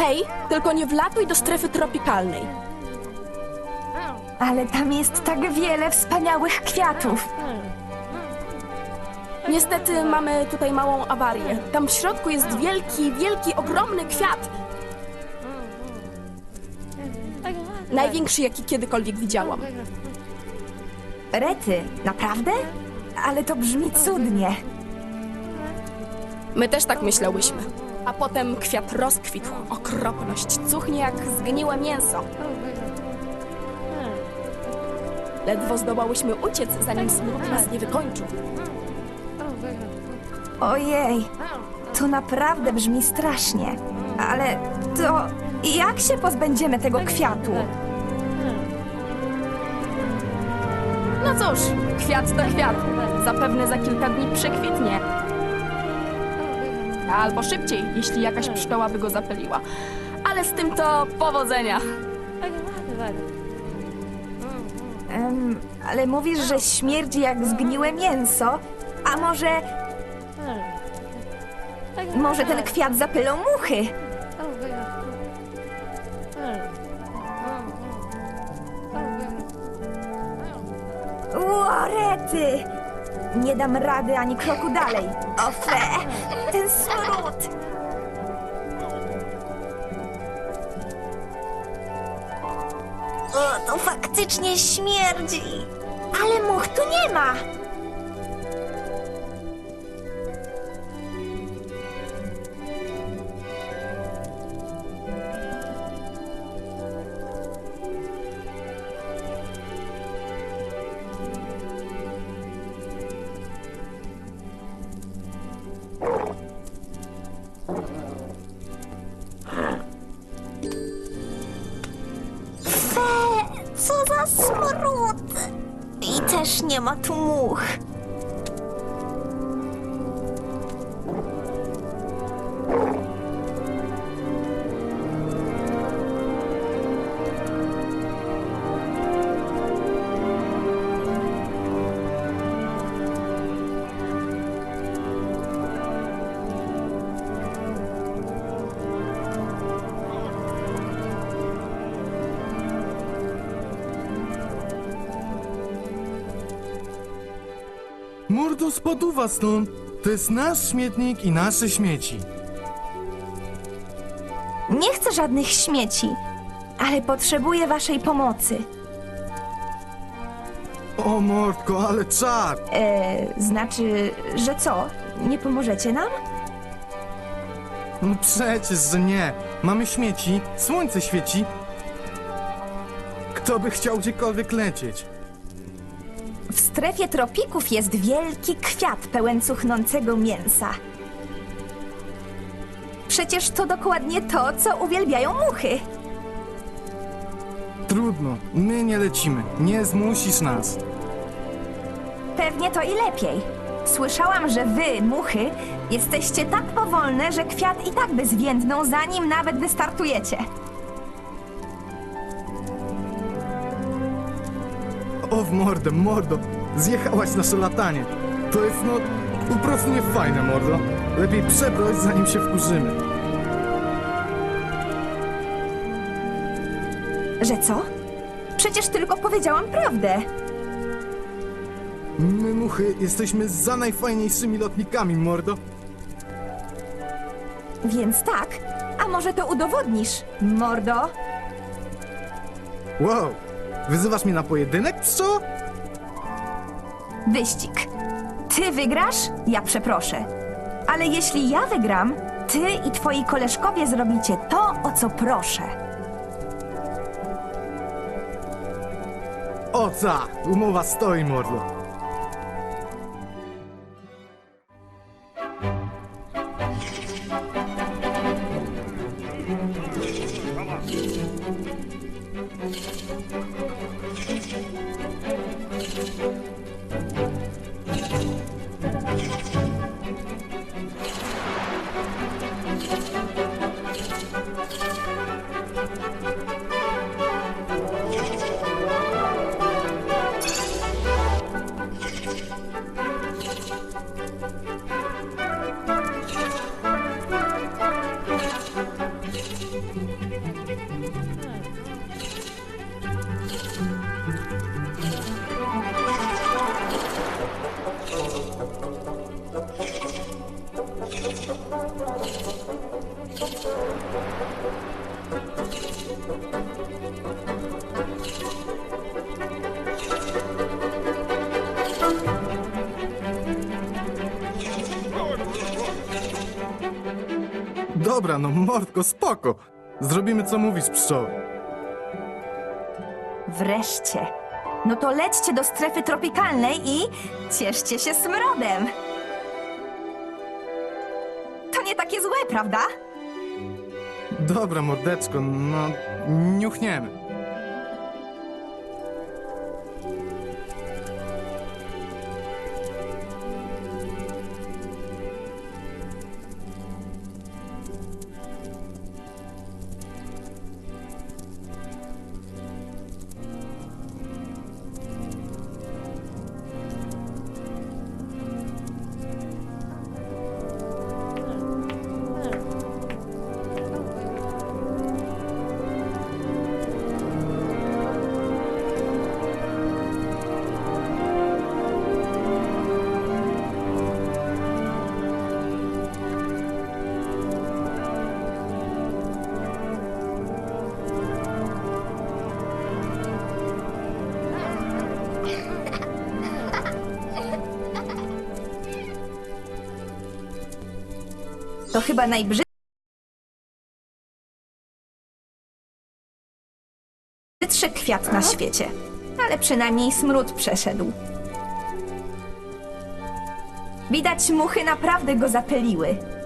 Okej, tylko nie wlatuj do strefy tropikalnej. Ale tam jest tak wiele wspaniałych kwiatów. Niestety mamy tutaj małą awarię. Tam w środku jest wielki, wielki, ogromny kwiat. Największy, jaki kiedykolwiek widziałam. Rety, naprawdę? Ale to brzmi cudnie. My też tak myślałyśmy. A potem kwiat rozkwitł. Okropność. Cuchnie jak zgniłe mięso. Ledwo zdołałyśmy uciec, zanim smród nas nie wykończył. Ojej, to naprawdę brzmi strasznie. Ale to jak się pozbędziemy tego kwiatu? No cóż, kwiat to kwiat. Zapewne za kilka dni przekwitnie. Albo szybciej, jeśli jakaś pszczoła by go zapyliła. Ale z tym to powodzenia. Ale mówisz, że śmierdzi jak zgniłe mięso. A może, może ten kwiat zapylą muchy? Łorety! Nie dam rady ani kroku dalej. Ofe! Ten smród! O, to faktycznie śmierdzi! Ale much tu nie ma! Nie ma tu much. Mordo spoduwa stąd! To jest nasz śmietnik i nasze śmieci. Nie chcę żadnych śmieci, ale potrzebuję waszej pomocy. O mordko, ale czar! E, znaczy, że co? Nie pomożecie nam? No przecież, że nie. Mamy śmieci, słońce świeci. Kto by chciał gdziekolwiek lecieć? W strefie tropików jest wielki kwiat pełen cuchnącego mięsa. Przecież to dokładnie to, co uwielbiają muchy. Trudno, my nie lecimy. Nie zmusisz nas. Pewnie to i lepiej. Słyszałam, że wy, muchy, jesteście tak powolne, że kwiat i tak by zwiędnął, zanim nawet wystartujecie. O w mordę, mordo! Zjechałaś nasze latanie. To jest no po prostu nie fajne, mordo. Lepiej przebroć, zanim się wkurzymy. Że co? Przecież tylko powiedziałam prawdę. My, muchy, jesteśmy za najfajniejszymi lotnikami, mordo. Więc tak. A może to udowodnisz, mordo? Wow! Wyzywasz mnie na pojedynek, co? Wyścig. Ty wygrasz, ja przeproszę. Ale jeśli ja wygram, ty i twoi koleżkowie zrobicie to, o co proszę. O umowa stoi, mordo. Thank you. Dobra, no mordko, spoko. Zrobimy co mówisz, pszczoły. Wreszcie. No to lećcie do strefy tropikalnej i cieszcie się smrodem. To nie takie złe, prawda? Dobra, mordeczko, no niuchniemy. To chyba najbrzydszy kwiat na świecie. Ale przynajmniej smród przeszedł. Widać, muchy naprawdę go zapyliły.